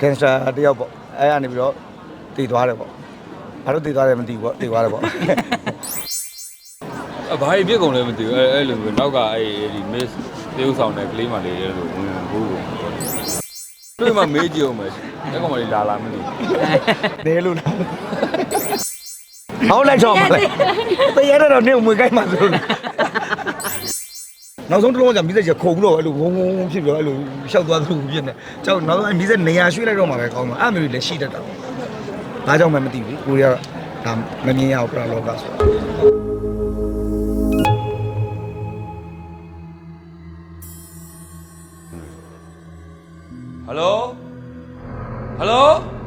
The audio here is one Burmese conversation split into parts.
ကင်ဆာတယောက်ပေါ့အဲ့ကနေပြီးတော့တည်သွားတယ်ပေါ့ဘာလို့တည်သွားတယ်မသိဘူးပေါ့တည်သွားတယ်ပေါ့အဘာကြီးပြစ်ကုန်လဲမသိဘူးအဲအဲ့လိုမျိုးနောက်ကအဲ့ဒီ miss တေးဥဆောင်တဲ့ကလေးမလေးရဲ့လို့ဝင်ဘူးတွေ့မှမေးကြည့်အောင်မယ်အဲ့ကောင်မလေးလာလာမသိဘူးနေလို့လားဟောလိုက်ချောင်းမလဲတရရတော့နေမွေကိုင်းမှာဆိုလို့ နောက်ဆုံးတစ်လုံးကမိသက်ချခုံလို့အဲ့လိုဝုန်းဝုန်းဝုန်းဖြစ်ပြီးတော့အဲ့လိုရှောက်သွားသလိုဖြစ်နေကျောက်နောက်ဆုံးမိသက်နေရာရွှေ့လိုက်တော့မှပဲကောင်းမှာအဲ့မျိုးလည်းရှိတတ်တာဘာကြောင့်မှမသိဘူးကိုရီးယားဒါမမြင်ရဘူးပြလောကဆိုဟယ်လိုဟယ်လို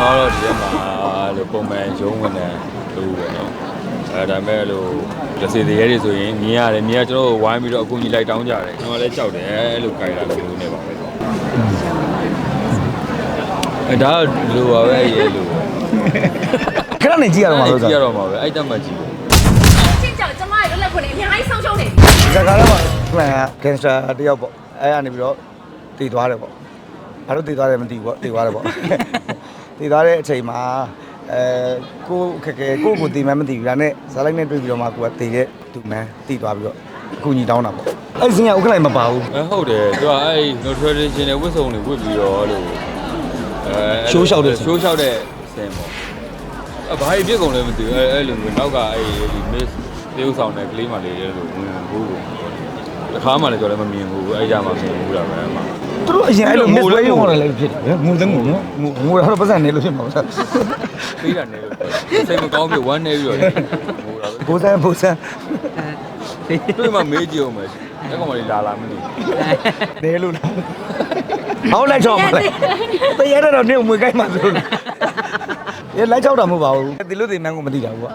တော်ကတော့ဒီရက်မှာလို့ပုံမှန်ရုံးဝင်တယ်လို့ပဲနော်အဲဒါမဲ့လို့လစေတရေတွေဆိုရင်မြင်ရတယ်မြင်ရကျွန်တော်ဝိုင်းပြီးတော့အကူကြီးလိုက်တောင်းကြတယ်ကျွန်တော်လည်းကြောက်တယ်အဲ့လိုခိုင်းတာလို့နေပါပဲအဲဒါလိုပါပဲအဲ့လိုခဏနေကြည့်ရတော့မှာလို့ဆိုကြည့်ရတော့မှာပဲအဲ့တက်မှကြည့်ရှင်းကြကျမရဲ့လက်ခွန်းနေအများကြီးဆောင်းရှုံးနေဒီကကားတော့မှန်ကင်ဆာတယောက်ပေါ့အဲ့ကနေပြီးတော့တည်သွားတယ်ပေါ့ဘာလို့တည်သွားတယ်မသိဘူးပေါ့တည်သွားတယ်ပေါ့ တည်သွားတဲ့အချိန်မှာအဲကိုခက်ခဲကိုကိုတည်မှန်းမသိဘူးဒါနဲ့ဇာလိုက်နဲ့တွေ့ပြီးတော့မှကိုကတည်တဲ့သူမှန်းတည်သွားပြီးတော့အကူညီတောင်းတာပေါ့အဲ့ဒီစင်ကဥက္ကလိုက်မပါဘူးအဲဟုတ်တယ်သူကအဲ့ no traditional ဝတ်စုံတွေဝတ်ပြီးတော့အဲ့လိုအဲရှိုးလျှောက်တဲ့ရှိုးလျှောက်တဲ့ဆင်ပေါ့အဘာကြီးပြစ်ကုန်လဲမသိဘူးအဲအဲ့လိုမျိုးနောက်ကအဲ့ဒီ miss တေးဥဆောင်တဲ့ကလေးမလေးရဲ့လို့ဝင်ဘူးတခါမှလည်းကြော်လည်းမမြင်ဘူးအဲ့ကြမှာမြင်ဘူးလားပဲအမှ သူတို့အရင်အဲ့လို miss way ဟောတယ်လည်းဖြစ်တယ်ငိုတဲ့ငိုနော်ငိုငိုရတော့ပတ်စံနေလို့ဖြစ်မှာပေါ့ပေးတာနေလို့စိတ်မကောင်းပြီးဝမ်းနေပြီးတော့လေဟိုတာဘိုးစံဘိုးစံတွေ့မှမေးကြည့်အောင်မယ်အဲ့ကောင်မလေးလာလာမသိဘူးနေလို့လားဟောလိုက်ချောင်းမလဲတရရတော့နေမွေကိုင်းမှာဆိုလို့ရလိုက်ချောက်တာမဟုတ်ပါဘူးဒီလိုတေမန်းကိုမသိတာဘူးပေါ့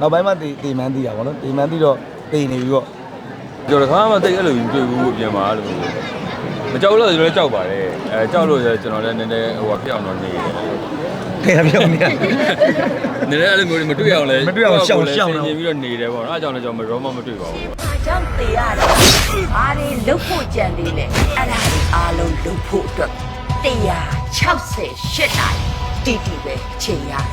နောက်ပိုင်းမှတေတေမန်းသိတာပေါ့နော်တေမန်းသိတော့တေနေပြီပေါ့ကြော်တခါမှတိတ်အဲ့လိုတွေ့ဘူးပြန်มาလို့ မကြောက်လို့ကျွန်တော်လည်းကြောက်ပါတယ်အဲကြောက်လို့ကျွန်တော်လည်းနည်းနည်းဟိုဖြစ်အောင်တော့နေတယ်ခေရပြောင်းနေရနည်းနည်းအဲ့လိုမျိုးတွေမတွေ့အောင်လဲမတွေ့အောင်ရှောင်ရှောင်တော့နေပြီးတော့နေတယ်ပေါ့နော်အဲ့ကြောင့်လည်းကျွန်တော်ရောမမတွေ့ပါဘူး။အားကြောင့်တေရတယ်။ဘာတွေလုတ်ဖို့ကြံသေးလဲ။အဲ့ဒါတွေအားလုံးလုတ်ဖို့အတွက်168နိုင်တီတီပဲချိန်ရတယ်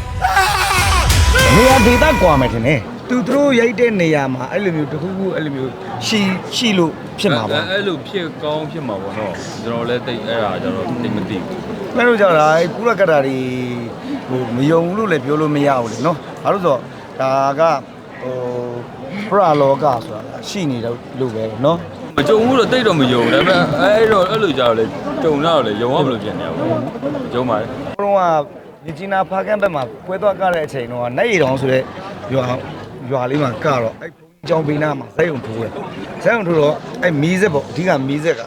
နေရာဒေသကွာမယ်ထင်တယ် သူတို့ရိုက်တဲ့နေရာမှာအဲ့လိုမျိုးတစ်ခုခုအဲ့လိုမျိုးရှိရှိလို့ဖြစ်မှာပေါ့အဲ့လိုဖြစ်ကောင်းဖြစ်မှာပေါ့နော်ကျွန်တော်လည်းတိတ်အဲ့ဒါကျွန်တော်တိတ်မသိဘူးလဲလို့ကြောက်တာကုရကတ္တာတွေဟိုမယုံဘူးလို့လည်းပြောလို့မရဘူးလေနော်ဘာလို့ဆိုတော့ဒါကဟိုပရလောကဆိုတာရှိနေတော့လို့ပဲနော်မကြုံဘူးတော့တိတ်တော့မယုံဒါပေမဲ့အဲ့တော့အဲ့လိုကြတော့လေကြုံတော့လေယုံရမလို့ပြန်နေရပါဘူးယုံပါတယ်ဘုံကမြကြီးနာဖားကန်းဘက်မှာပွဲသွားကြတဲ့အချိန်တော့နိုင်ရီတောင်ဆိုတဲ့ရွာ ရွာလေးမှာကတော့အဲ့ဘုံကြီးကျောင်းဘေးနားမှာဇက်ရုံထိုးတယ်ဇက်ရုံထိုးတော့အဲ့မီးစက်ပေါ့အဓိကမီးစက်က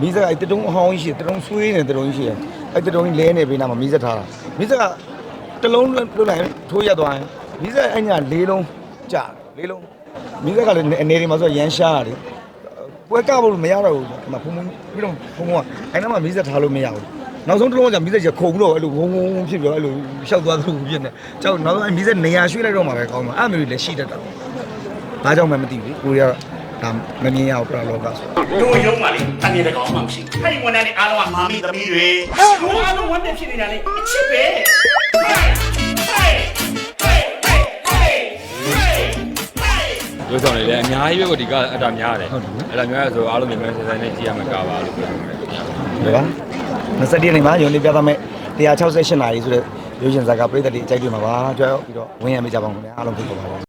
မီးစက်ကအဲ့တတုံးအဟောင်းကြီးရှိတယ်တတုံးဆွေးနေတတုံးကြီးရှိတယ်အဲ့တတုံးကြီးလဲနေဘေးနားမှာမီးစက်ထားတာမီးစက်ကတလုံးလွတ်လိုက်ထိုးရသွားရင်မီးစက်အဲ့ညာလေးလုံးကြာလေးလုံးမီးစက်ကလည်းအနေတွေမှာဆိုရမ်းရှားရတယ်ပွဲကဖို့မရတော့ဘူးဒီမှာဖုံဖုံပြီးတော့ဖုံဖုံကအဲ့နားမှာမီးစက်ထားလို့မရဘူး နောက်ဆုံးတစ်လုံးကမီးစက်ချခုံတော့အဲ့လိုဝုန်းဝုန်းဖြစ်ပြီးတော့အဲ့လိုရှောက်သွားသလိုဖြစ်နေကျောက်နောက်ဆုံးအဲ့မီးစက်နေရာရွှေ့လိုက်တော့မှပဲကောင်းမှာအဲ့မျိုးလည်းရှိတတ်တာဘာကြောင့်မှမသိဘူးကိုရီးယားဒါမမြင်ရဘူးပြလောကဆိုတို့ရုံးပါလေတန်ရတဲ့ကောင်မှမရှိဘူးအဲ့ဒီဝန်ထမ်းတွေအားလုံးကမာမီသမီးတွေဘုရားလုံးဝန်ထမ်းဖြစ်နေတာလေအချစ်ပဲဟေးဟေးဟေးဟေးဟေးဟေးရုပ်ဆောင်တွေလည်းအများကြီးပဲကိုဒီကအတာများတယ်အဲ့ဒါများရဆိုအားလုံးမြန်မာဆိုင်ဆိုင်နဲ့ကြည့်ရမှာကာပါလို့ပြောတယ်ဒီပါ 21ရက်နေ့မှာယုံနေပြသမဲ့168နာရီဆိုတဲ့ရုပ်ရှင်ဇာတ်ကပြည်သက်တွေအကြိုက်တွေ့မှာပါကြွပြီးတော့ဝင်းရမိကြပါဦးခင်ဗျာအားလုံးဖိတ်ခေါ်ပါပါ